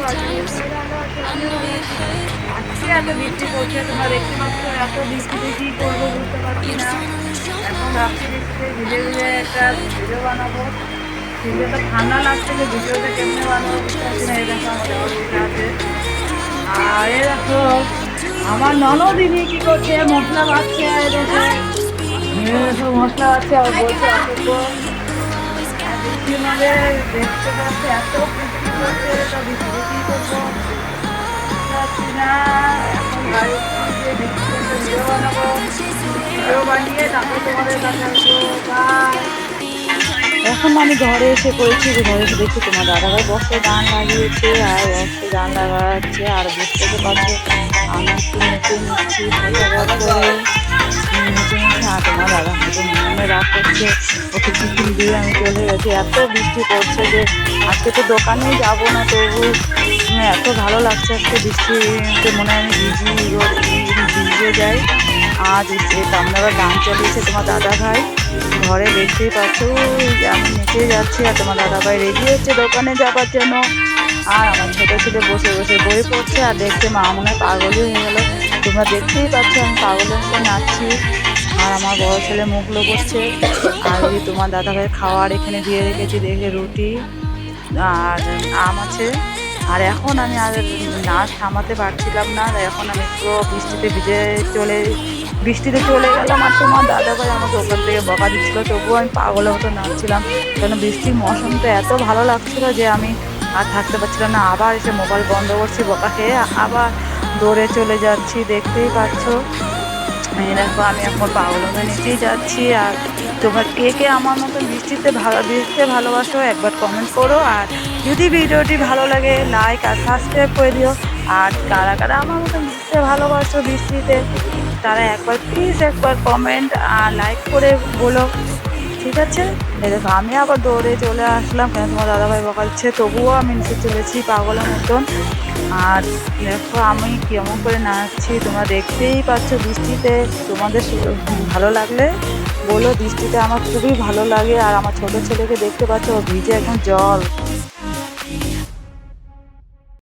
আছো? আজকে এত বৃষ্টি পড়ছে তোমরা দেখতে এত বৃষ্টিতে কি বুঝতে পারছি না এখন রাত্রি বৃষ্টিতে একটা ভিডিও বানাবো ভিডিওটা ঠান্ডা লাগছে যে ভিডিওটা কেমনে বানাবো আছে আর এ দেখো আমার ননদিনী করছে মশলা বাচ্ছে আর মশলা বাচ্ছে আর বলছে দেখতে পাচ্ছি এত তা কি করব পারছি না এখন ভিডিও বানিয়ে তারপর তোমাদের কাছে এখন আমি ঘরে এসে পড়েছি, যে ঘরে এসে দেখছি তোমার দাদাভাই বসে, গান লাগিয়েছে, আর বসে গান লাগাচ্ছে, আর বুঝতে পারছ, আমি নেচে নিচ্ছি করছে ওকে টিফিন দিয়ে আমি চলে গেছি। এত বৃষ্টি পড়ছে যে আজকে তো দোকানেই যাব না তবু। উম, এত ভালো লাগছে আজকে বৃষ্টিতে মনে হয় আমি ভিজি ভিজে যাই। আর এই কামনারা গান চালিয়েছে তোমার দাদা ভাই ঘরে দেখতেই পাচ্ছ আমি নেচে যাচ্ছি আর তোমার দাদা ভাই রেডি হচ্ছে দোকানে যাবার জন্য। আর আমার ছোটো ছেলে বসে বসে বই পড়ছে আর দেখছে মা মনে হয় পাগলই হয়ে গেলো। তোমরা দেখতেই পাচ্ছ, আমি পাগলের মতো নাচছি। আর আমার বড় ছেলে মুখ করছে আর ওই তোমার দাদা ভাই খাওয়ার এখানে দিয়ে রেখেছি, দেখে রুটি। আর আম আছে। আর এখন আমি আর নাচ থামাতে পারছিলাম না। এখন আমি পুরো বৃষ্টিতে ভিজে চলে, বৃষ্টিতে চলে গেলাম। আর তোমার দাদা ভাই আমাকে ওখান থেকে বকা দিচ্ছিল। তবুও আমি পাগলের মতো নাচছিলাম। কেন বৃষ্টির মৌসুমটা এত ভালো লাগছিল যে আমি আর থাকতে পারছিলাম না। আবার এসে মোবাইল বন্ধ করছি বকা খেয়ে। আবার দৌড়ে চলে যাচ্ছি, দেখতেই পাচ্ছ। দেখো, আমি এখন পাগল হয়ে নিচেই যাচ্ছি, আর তোমরা কে কে আমার মতো বৃষ্টিতে ভালো বৃষ্টিতে ভালোবাসো, একবার কমেন্ট করো। আর যদি ভিডিওটি ভালো লাগে লাইক আর সাবস্ক্রাইব করে দিও। আর কারা কারা আমার মতো বৃষ্টিতে ভালোবাসো বৃষ্টিতে তারা একবার প্লিজ একবার কমেন্ট আর লাইক করে বলো। ঠিক আছে? দেখো আমি আবার দৌড়ে চলে আসলাম। কেন তোমার দাদাভাই বকাচ্ছে? তবুও আমি নিচে চলেছি, পাগলের মতন। আর দেখো আমি কেমন করে নাচছি, তোমরা দেখতেই পাচ্ছ বৃষ্টিতে। তোমাদের ভালো লাগলে বলো, বৃষ্টিতে আমার খুবই ভালো লাগে। আর আমার ছোটো ছেলেকে দেখতে পাচ্ছ ভিজে একদম জল।